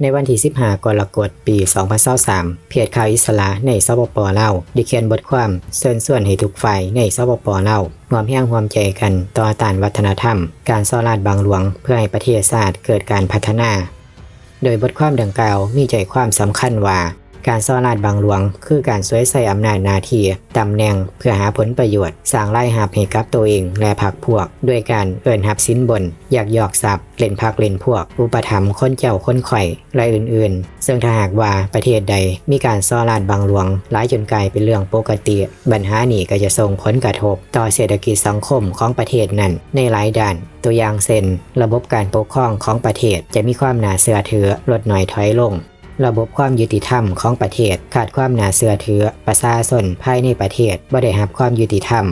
ในวันที่15กรกฎาคมปี 2023เพจข่าวอิสระในสปปลาวได้เขียนบทความเชิญส่วนให้ทุกฝ่ายในสปปลาวร่วมแห่งร่วมใจกันต่อต้านวัฒนธรรม การซ่อราดบางหลวง เพื่อให้ประเทศชาติเกิดการพัฒนา โดยบทความดังกล่าวมีใจความสำคัญว่า การซ่อราดบางหลวง คือการสวยใส่อำนาจนาที่ตำแหน่งเพื่อหาผลประโยชน์สร้างรายหับให้กับตัวเองและพรรคพวก ด้วยการเอิ่นหับสินบน อยากหยอกทรัพย์เล่นพักเล่นพวก อุปถัมภ์คนเจ้าคนข่อยและอื่นๆ ซึ่งถ้าหากว่าประเทศใดมีการซ่อราดบางหลวงหลายจนกลายเป็นเรื่องปกติ ปัญหานี้ก็จะส่งผลกระทบ ต่อเศรษฐกิจสังคมของประเทศนั้น ในหลายด้าน ตัวอย่างเช่นระบบการปกครองของประเทศจะมีความน่าเชื่อถือลดหน่อยถอยลง ระบบความยุติธรรมของประเทศ ขาดความน่าเชื่อถือ ประชาชนภายในประเทศบ่ได้รับความยุติธรรม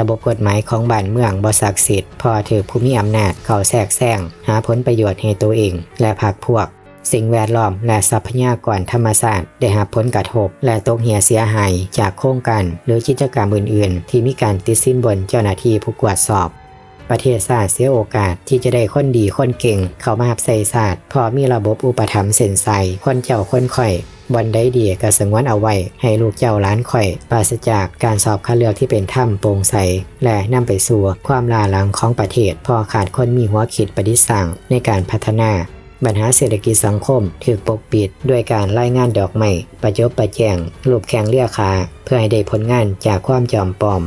ระบบกฎหมายของบ้านเมืองบ่ศักดิ์สิทธิ์พอถือผู้มีอำนาจเข้าแทรกแซงหาผลประโยชน์ให้ตัวเอง และพรรคพวก สิ่งแวดล้อมและทรัพยากรธรรมชาติได้รับผลกระทบ และตกเหียเสียหายจากโครงการหรือกิจกรรมอื่น ๆ ที่มีการติดสินบนเจ้าหน้าที่ผู้กวดสอบ ประเทศชาติเสียโอกาสที่จะได้คนดีคนเก่ง เข้ามาหับใส่ศาสตร์พอมีระบบอุปถัมภ์เส้นใสคนเจ้าคนข่อยบอนได้ดีก็สงวนเอาไว้ ให้ลูกเจ้าล้านข่อย ปราศจากการสอบคัดเลือกที่เป็นถ้ำโปร่งใส และนำไปสู่ความลาหลังของประเทศ พอขาดคนมีหัวคิดประดิสั่งในการพัฒนาปัญหาเศรษฐกิจสังคมถูกปกปิดด้วยการไล่งานดอกไม้ประจบประแจงรูปแข่งเลียขาเพื่อให้ได้ผลงานจากความจอมปลอม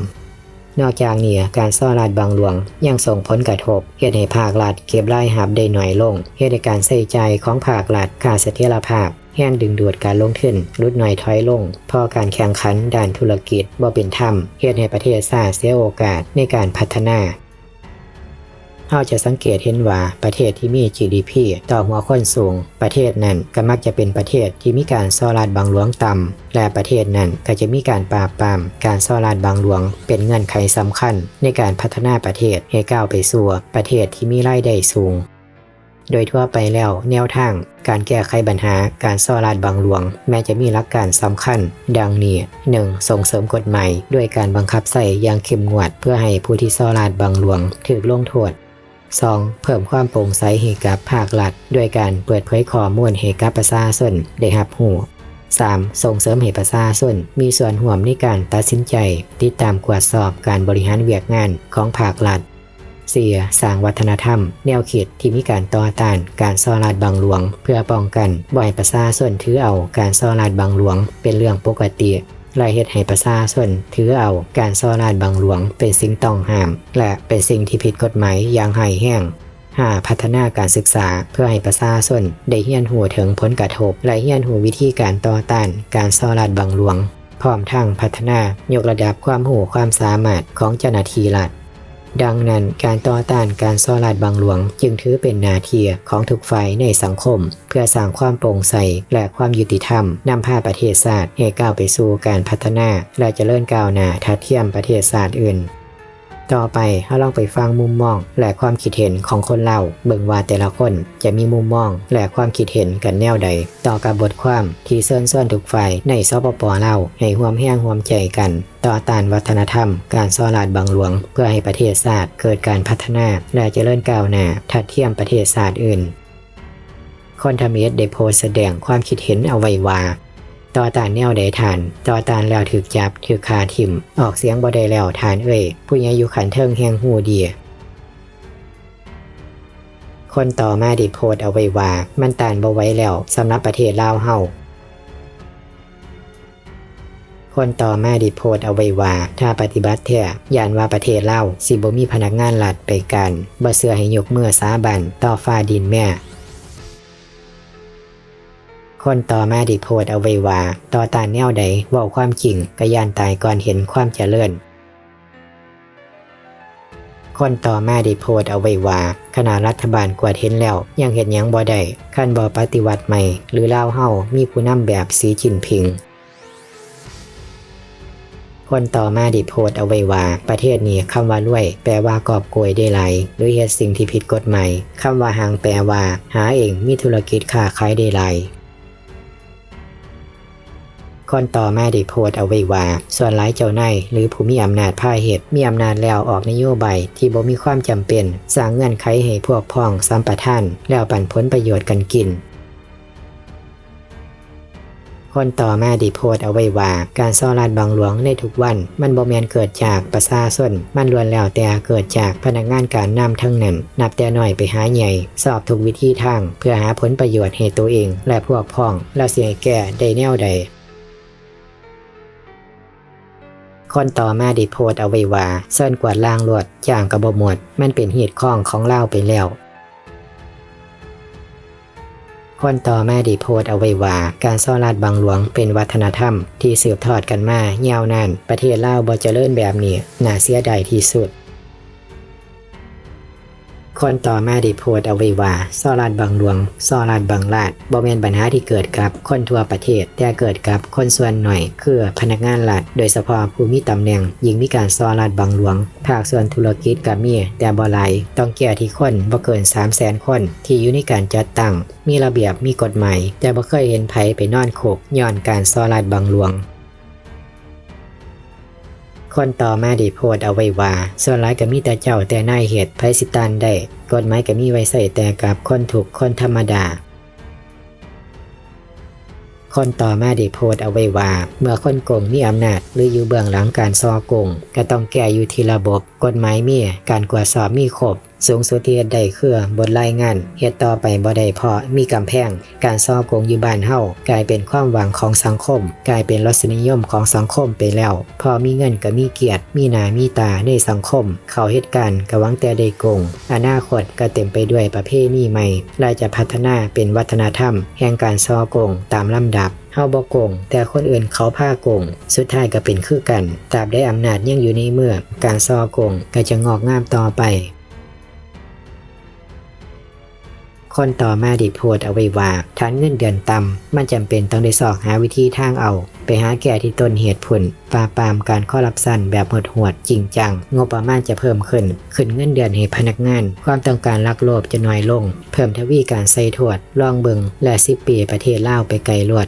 นอกจากนี้การซ่อราดบางหลวง ยังส่งผลกระทบเหตุให้ภาครัฐเก็บรายหับได้หน่อยลงเหตุให้การใส่ใจของภาครัฐขาดเสถียรภาพแห้งดึงดูดการลงทุนลดหน่อยถอยลงเพอการแข่งขันด้านธุรกิจบ่เป็นธรรมเหตุให้ประเทศชาติเสียโอกาสในการพัฒนา เราจะสังเกตเห็นว่าประเทศที่มี GDP ต่อหัวคนสูง ประเทศนั้นก็มักจะเป็นประเทศที่มีการซ่อราดบางหลวงต่ำและประเทศนั้นก็จะมีการปราบปราม การซ่อราดบางหลวง เป็นเงื่อนไขสำคัญ ในการพัฒนาประเทศให้ก้าวไปสู่ประเทศที่มีรายได้สูงโดยทั่วไปแล้วแนวทาง การแก้ไขปัญหาการซ่อราดบางหลวง แม้จะมีหลักการสำคัญ ดังนี้ 1. ส่งเสริมกฎหมายด้วยการบังคับใส่อย่างเข้มงวด เพื่อให้ผู้ที่ซ่อราดบางหลวงถูกลงโทษ 2. เพิ่มความโปร่งใสให้กับภาครัฐด้วยการเปิดเผยข้อมูลให้กับประชาชนได้รับรู้ 3. ส่งเสริมให้ประชาชนมีส่วนร่วมในการตัดสินใจ ติดตามกวดสอบการบริหารเวียกงานของภาครัฐ 4. สร้างวัฒนธรรม แนวคิดที่มีการต่อต้านการซ่อราดบางหลวง เพื่อป้องกันบ่ให้ประชาชนถือเอาการซ่อราดบางหลวง เป็นเรื่องปกติ และเหตุให้ประชาชนถือเอาการซ่อราดบังหลวงเป็นสิ่งต้องห้าม และเป็นสิ่งที่ผิดกฎหมายอย่างหายแห้ง 5. พัฒนาการศึกษาเพื่อให้ประชาชนได้เรียนหูถึงผลกระทบ และเรียนหูวิธีการต่อต้านการซ่อราดบังหลวง พร้อมทั้งพัฒนายกระดับความหูความสามารถของเจ้าหน้าที่รัฐ ดังนั้นการต่อต้านการซ่อราดบางหลวง จึงถือเป็นนาทีของทุกฝ่ายในสังคม เพื่อสร้างความโปร่งใสและความยุติธรรมนำพาประเทศชาติให้ก้าวไปสู่การพัฒนา และเจริญก้าวหน้าทัดเทียมประเทศชาติอื่น ต่อไปเราลองไปฟังมุมมอง และความคิดเห็นของคนเล่าเบิ่งว่าแต่ละคนจะมีมุมมองและความคิดเห็นกันแนวใด ต่อกับบทความที่เชิญชวนทุกฝ่ายในสปปลาให้ร่วมแห้งร่วมใจกัน ต่อต้านวัฒนธรรม การซ่อราดบางหลวง เพื่อให้ประเทศชาติเกิดการพัฒนา และเจริญก้าวหน้าทัดเทียมประเทศชาติอื่นคนทำเอสได้โพสแสดงความคิดเห็นเอาไว้ว่า ต่อตานแนวใดทานต่อตานแล้วถึกจับถึกคาทิม ออกเสียงบ่ได้แล้วทานเอ่ยผู้ใหญ่อยู่ขันเทิงแห่งหูเดียคนต่อมาด้โพสต์เอาไว้ว่ามันตานบ่ไว้แล้วสำหรับประเทศลาวเฮาคนต่อมาด้โพสต์เอาไว้ว่าถ้าปฏิบัติแท้ยานว่าประเทศเล่าสิบ่มีพนักงานรัฐไปกันบ่เชื่อให้ยกเมื่อสาบันต่อฟ้าดินแม่ คนต่อมาด้โพสต์เอาไว้ว่าต่อตานแนวใดเว้าความจริงก็ย่านตายก่อนเห็นความเจริญคนต่อมาได้โพสเอาไว้ว่าขณะรัฐบาลกวดเห็นแล้ว ยังเห็นยังบ่ได้ขั้นบ่ปฏิวัติใหม่ หรือเล่าเฮามีผู้นำแบบสีจินผิง คนต่อมาได้โพสเอาไว้ว่าประเทศนี้คำว่ารวย แปลว่ากอบโกยได้หลายหรือเฮ็ดสิ่งที่ผิดกฎหมายคำว่าหางแปลว่า หาเองมีธุรกิจค้าขายได้หลาย คนต่อมาได้โพสต์เอาไว้ว่า ส่วนหลายเจ้านายหรือผู้มีอำนาจพาเหตุมีอำนาจแล้วออกนโยบายที่บ่มีความจำเป็น สร้างเงื่อนไขให้พวกพ้องสัมปทาน แล้วปั่นผลประโยชน์กันกินคนต่อมาดีโพสต์เอาไว้ว่าการซ่อราดบังหลวงในทุกวัน มันบ่แมนเกิดจากประชาชนมันล้วนแล้วแต่เกิดจากพนักงานการนำทั้งนั้น นับแต่น้อยไปหาใหญ่ สอบทุกวิธีทาง เพื่อหาผลประโยชน์ให้ตัวเอง และพวกพ้อง แล้วเสียแก่ได้แนวใด คนต่อมาได้โพสต์เอาไว้ว่าเส้นกวาดล่างรวดจางกระบหมด มันเป็นเหตุข้องของเล่าไปแล้วคนต่อมาไดีโพสต์เอาไว้ว่าการซ่อนลาดบังหลวงเป็นวัฒนธรรมที่สืบทอดกันมายาวนาน ประเทศลาวบ่เจริญแบบนี้น่าเสียดายที่สุด คนต่อมาได้โพสต์เอาไว้ว่าซอราดบังหลวงซอราดบังลาดบ่แม่นปัญหาที่เกิดกับคนทั่วประเทศ แต่เกิดกับคนส่วนหน่อย คือพนักงานรัฐโดยเฉพาะผู้มีตำแหน่งยิ่งมีการซอราดบังหลวง ภาคส่วนธุรกิจก็มีแต่บ่หลายต้องแก้ที่คนบ่เกิน 3 0 0 0 0 0คน ที่อยู่ในการจัดตั้ง มีระเบียบมีกฎหมายแต่บ่เคยเห็นไผไปนอนคุกย้อนการซอราดบังหลวง คนต่อมาได้โพสเอาไว้ว่า ส่วนหลายก็มีแต่เจ้าแต่นายเหตุไพสิตันได้ กฎหมายก็มีไว้ใส่แต่กับคนถูกคนธรรมดา คนต่อมาได้โพสเอาไว้ว่า เมื่อคนโกงมีอำนาจหรืออยู่เบื้องหลังการซอโกงก็ต้องแก้อยู่ที่ระบบ กฎหมายมีการกวดสอบมีครบสูงสุดที่เฮ็ดได้คือบทรายงานเฮ็ดต่อไปบ่ได้เพราะมีกำแพง การซอโกงอยู่บ้านเฮากลายเป็นความหวังของสังคม กลายเป็นรสนิยมของสังคมไปแล้ว พอมีเงินก็มีเกียรติ มีหน้ามีตาในสังคม เขาเฮ็ดการ์ก็หวังแต่ได้โกงอนาคตก็เต็มไปด้วยประเพณีใหม่และจะพัฒนาเป็นวัฒนธรรม แห่งการซอโกงตามลำดับ เฮาบ่โกง แต่คนอื่นเขาพาโกง สุดท้ายก็เป็นคือกันตราบได้อำนาจยังอยู่ในมือการซอโกงก็จะงอกงามต่อไป คนต่อมาดิพสต์เอาไว้ว่าฐานเงินเดือนต่ำมันจำเป็นต้องได้สอกหาวิธีทางเอา ไปหาแก้ที่ต้นเหตุผลปราบปรามการคอร์รัปชันแบบหดหดจริงจัง งบประมาณจะเพิ่มขึ้น ขึ้นเงินเดือนให้พนักงาน ความต้องการลักโลภจะน้อยลง เพิ่มทวีการใส่ถวดลองเบิงและสิปีประเทศเล่าไปไกลลวด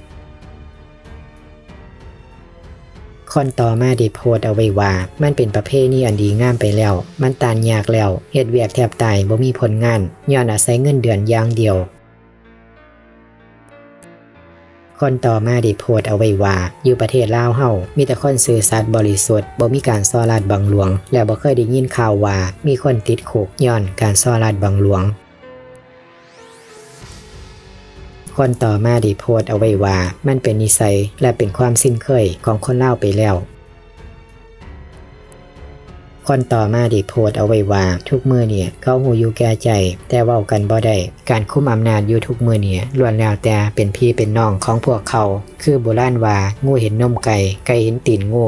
คนต่อมาได้โพสเอาไว้ว่า มันเป็นประเพณีอันดีงามไปแล้ว มันตานยากแล้วเฮ็ดเวียกแทบตายบ่มีผลงานย้อนอาศัยเงินเดือนอย่างเดียวคนต่อมาได้โพสเอาไว้ว่า อยู่ประเทศลาวเฮามีแต่คนซื่อสัตย์บริสุทธิ์บ่มีการซ่อราดบังหลวง และบ่เคยได้ยินข่าวว่า มีคนติดคุกย้อนการซ่อราดบังหลวง คนต่อมาได้โพสเอาไว้ว่า มันเป็นนิสัยและเป็นความสิ้นเคยของคนเล่าไปแล้ว คนต่อมาได้โพสเอาไว้ว่าทุกมือเนี่ยเขาหูอยู่แก่ใจ แต่ว้ากันบ่ได้การคุมอำนาจอยู่ทุกมือเนี่ยล้วนแล้วแต่เป็นพี่เป็นน้องของพวกเขา คือโบราณว่างูเห็นนมไก่ไก่เห็นตีนงู